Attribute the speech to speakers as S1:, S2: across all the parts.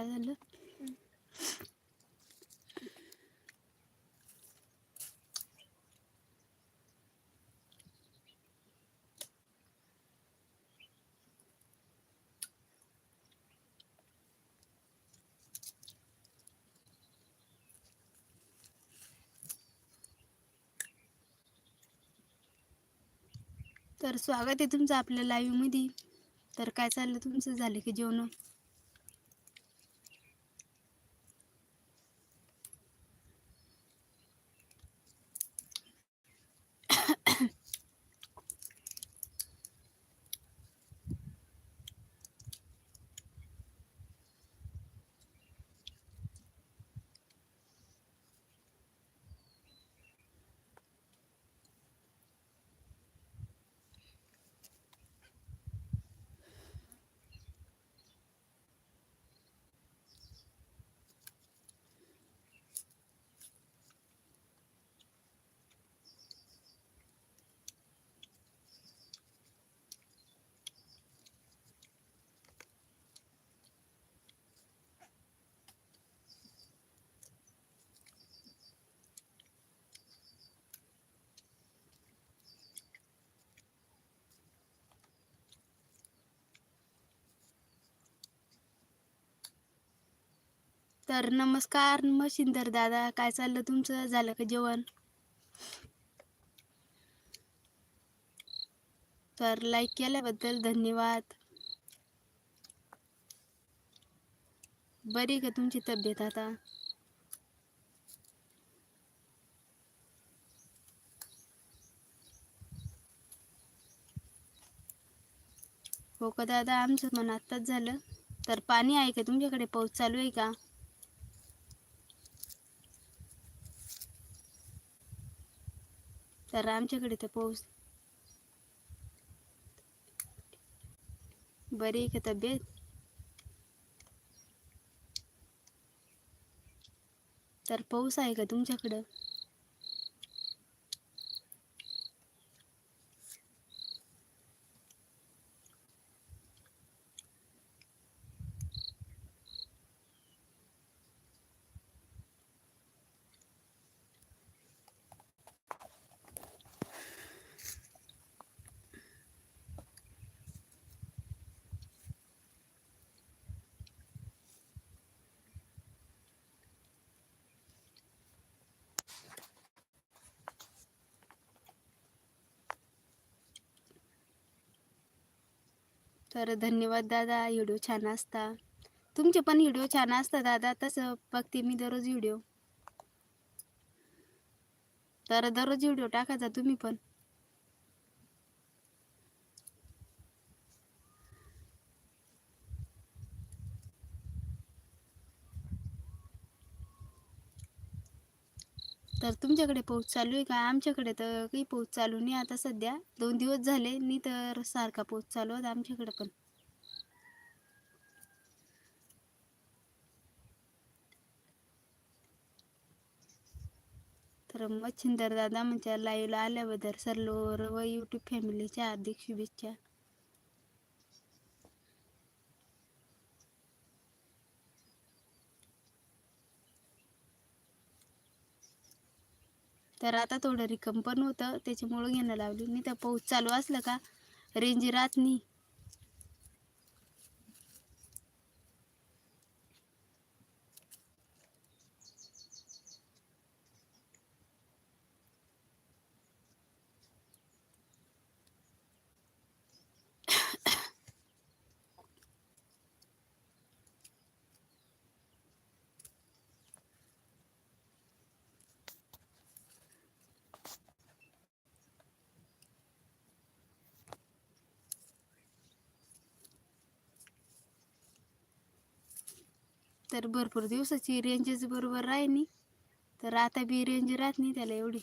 S1: काय झालं? तर स्वागत आहे तुमचं आपल्या लाईव्हमध्ये. तर काय चाललं तुमचं? झालं की जेवण? तर नमस्कार मशिंदर दादा. काय चाललं तुमचं? झालं का जेवण? तर लाईक केल्याबद्दल धन्यवाद. बरी का तुमची तब्येत आता? हो का दादा? आमचं मन आत्ताच झालं. तर पाणी आहे का तुमच्याकडे? पाऊस चालू आहे का? तर आमच्याकडे तर पाऊस. बरी आहे का तब्येत? तर पाऊस आहे का तुमच्याकडं? तर धन्यवाद दादा व्हिडिओ छान असता. तुमचे पण व्हिडिओ छान असतात दादा तसं बघते मी दररोज व्हिडिओ. तर दररोज व्हिडिओ टाकायचा तुम्ही पण. तर तुमच्याकडे पाऊस चालू आहे का? आमच्याकडे तर काही पाऊस चालू नाही आता सध्या. दोन दिवस झाले नाही तर सारखा पाऊस चालू होता आमच्याकडे पण. तर मच्छिंदर दादा म्हणजे लाईव्हला आल्याबद्दल सर्व व यूट्यूब फॅमिलीच्या हार्दिक शुभेच्छा. तर आता थोडं रिकम पण होतं त्याच्यामुळं घेणं लावली. नाही तर पाऊस चालू असलं का रेंज राहत नाही. तर भरपूर दिवसाची रेंजच बरोबर राही नाही. तर आता बी रेंज राहत नाही त्याला एवढी.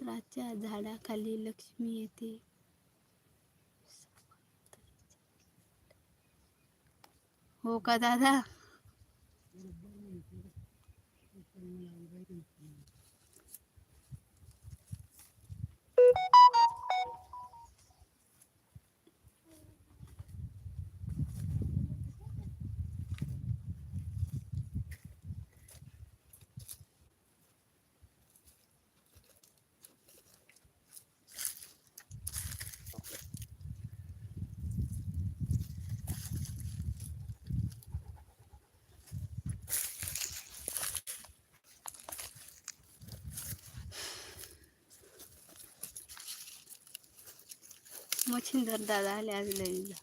S1: रातच्या झाडाखाली लक्ष्मी येते. हो का दादा? मच्छिंदर दादा आले आज लाईव्हला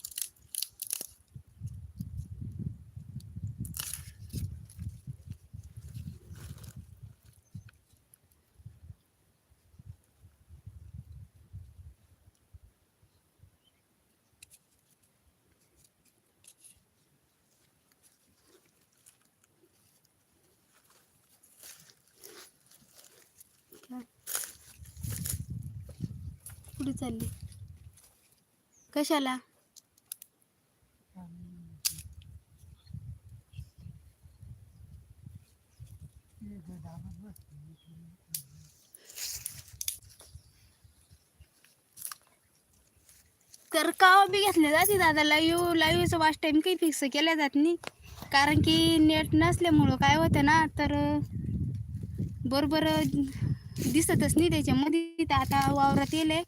S1: कुठे चालली कशाला? तर कावा बी घेतले जाते दादा लाईव्ह लाईव्हचं वाच टाईम काही फिक्स केल्या जात नाही. कारण की नेट नसल्यामुळं काय होतं ना तर बरोबर दिसतच नाही त्याच्यामध्ये. तर आता वावरात येले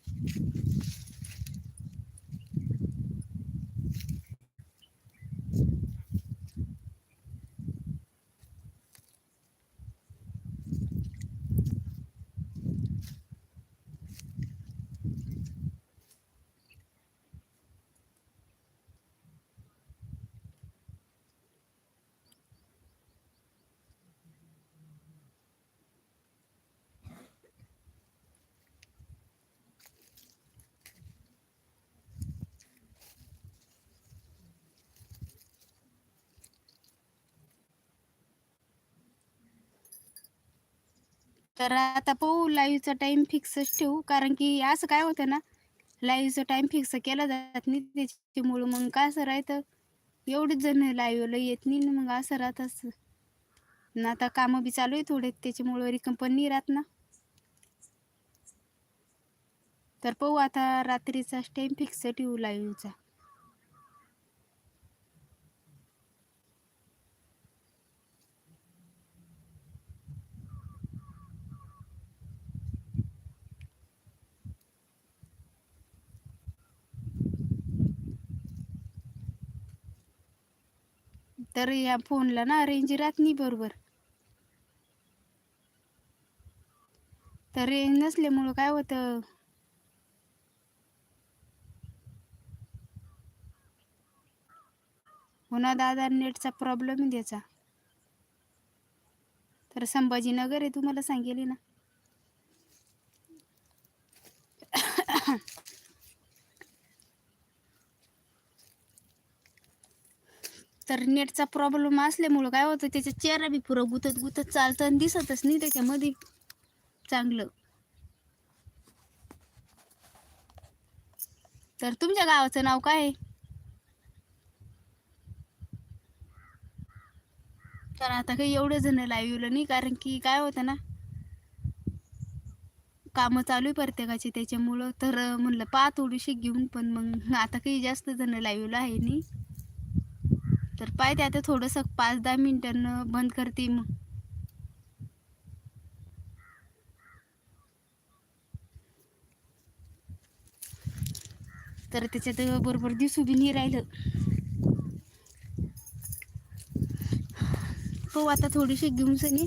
S1: तर आता पाहू लाईव्हचा टाइम फिक्सच ठेवू. कारण की असं काय होतं ना लाईव्हचा टाइम फिक्स केला जात नाही त्याच्यामुळं मग काय असं राहतं? एवढेच जण लाईव्हला येत नाही ना मग असं राहत असं ना आता कामं बी चालू आहे थोडे त्याच्यामुळं रिकम पण नाही राहत ना. तर पाहू आता रात्रीचा टाइम फिक्स ठेवू लाईव्हचा तर या फोनला ना रेंज राहत नाही बरोबर. तर रेंज नसल्यामुळं काय होतं? हो ना दादा नेटचा प्रॉब्लेम आहे त्याचा. तर संभाजीनगर आहे तुम्हाला सांगेल ना. तर नेटचा प्रॉब्लेम असल्यामुळं काय होतं त्याचा चेहरा बी पुरं गुतत गुतत चालतं आणि दिसतच नाही त्याच्यामध्ये. चांगलं. तर तुमच्या गावाचं नाव काय आहे? तर आता काही एवढं जण लाईव्हला नाही कारण की काय होतं ना कामं चालू आहे प्रत्येकाची त्याच्यामुळं तर म्हणलं पा थोडीशी घेऊन पण मग आता काही जास्त जण लाईव्हला आहे नाही. तर पाहते आता थोडंसं पाच दहा मिनटानं बंद करते मग. तर त्याच्यात बरोबर दिसू बी नाही राहिलं. हो आता थोडीशी घेऊन सनी.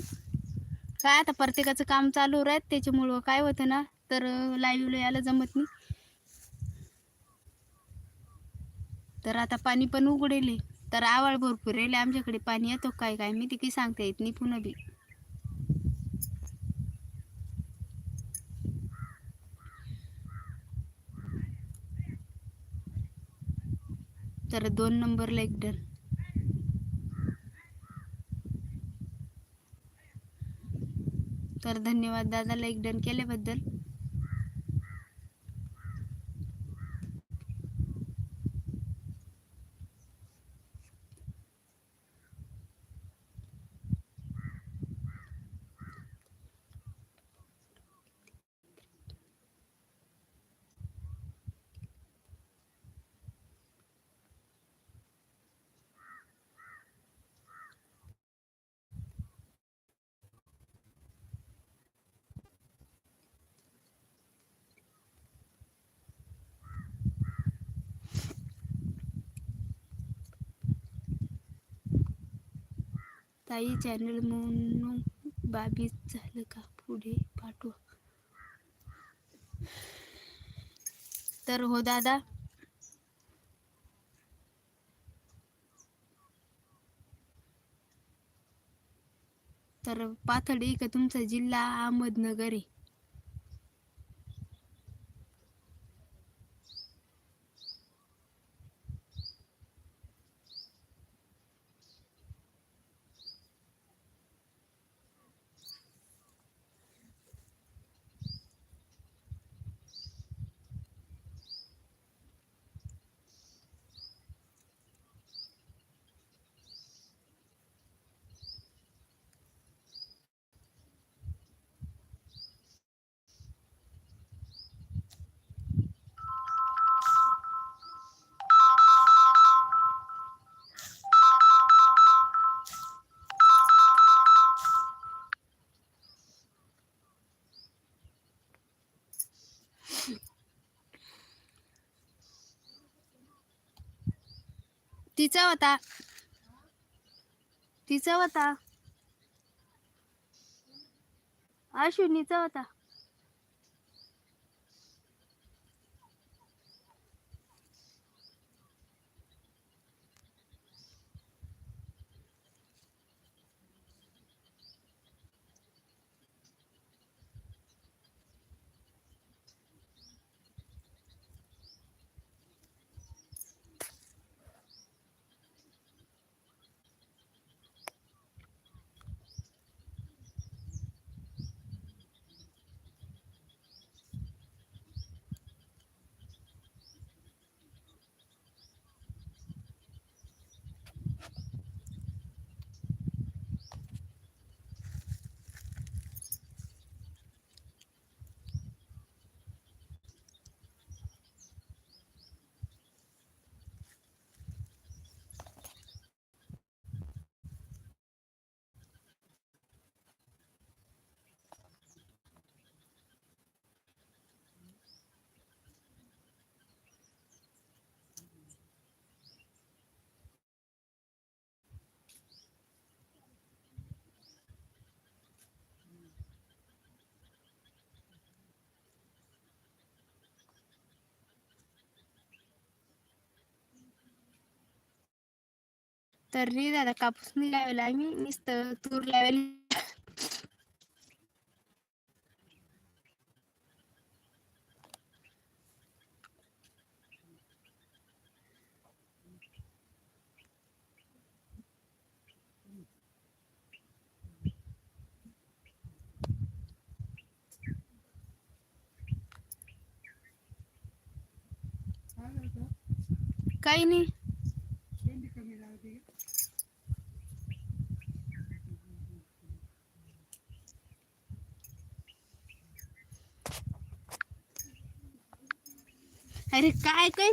S1: काय आता प्रत्येकाचं काम चालू राहत त्याच्यामुळं काय होतं ना तर लाईव्हला यायला जमत नाही. तर आता पाणी पण उघडेले तर आवळ भरपूर राहिले आमच्याकडे पाणी येतो काय काय मी ती सांगता येत नाही पुन्हा बी. तर दोन नंबरला एक डन. तर धन्यवाद दादाला एक डन केल्याबद्दल. ताई चॅनल म्हणून बाबीत झालं का? पुढे पाठवा. तर हो दादा. तर पाथडी का तुमचा जिल्हा अहमदनगर आहे? तिचा होता. तिचा होता. अश्विनीचा होता. तर रे दादा कापूस नाही लावायला आम्ही नुसतं तूर लावेल. काही नाही. काय काय